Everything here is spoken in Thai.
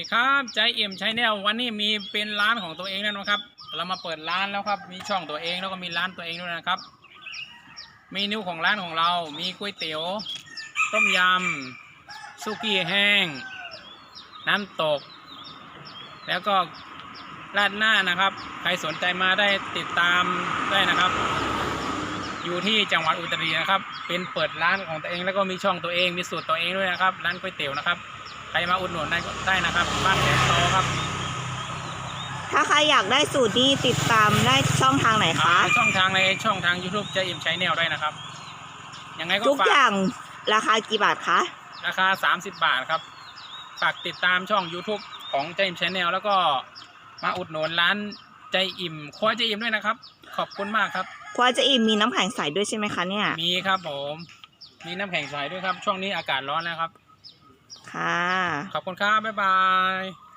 ดีครับใจเอ็มชแนลวันนี้มีเป็นร้านของตัวเองแล้วนะครับ เรามาเปิดร้านแล้วครับ มีช่องตัวเองแล้วก็มีร้านตัวเองด้วยนะครับ เมนูของร้านของเรา มีก๋วยเตี๋ยว ต้มยำซุกี้แห้ง น้ำตก แล้วก็ราดหน้านะครับ ใครสนใจมาได้ติดตามได้นะครับ อยู่ที่จังหวัดอุตรดิตถ์นะครับ เป็นเปิดร้านของตัวเองแล้วก็มีช่องตัวเองมีสูตรตัวเองด้วยนะครับ ร้านก๋วยเตี๋ยวนะครับ ใครมาอุดหนุนได้ก็ได้นะครับ บ้านแกโตครับถ้าใครอยากได้สูตรนี้ติดตามได้ช่องทางไหนอ่าคะช่องทางในช่องทาง YouTube จะอิ่มใช้แนวได้นะครับ ยังไงก็ทุกฝาอกย่างราคากี่บาทคะ ราคา 30 บาทครับ ฝากติดตามช่อง YouTube ของใจอิ่มชแนลแล้วก็มาอุดหนุนร้านใจอิ่มครัวใจอิ่มด้วยนะครับ ขอบคุณมากครับ ควาจะอิ่มมีน้ำแข็งใสด้วยใช่ไหมคะเนี่ย มีครับผม มีน้ำแข็งใสด้วยครับ ช่วงนี้อากาศร้อนแล้วครับ ค่ะ ขอบคุณครับบ๊ายบาย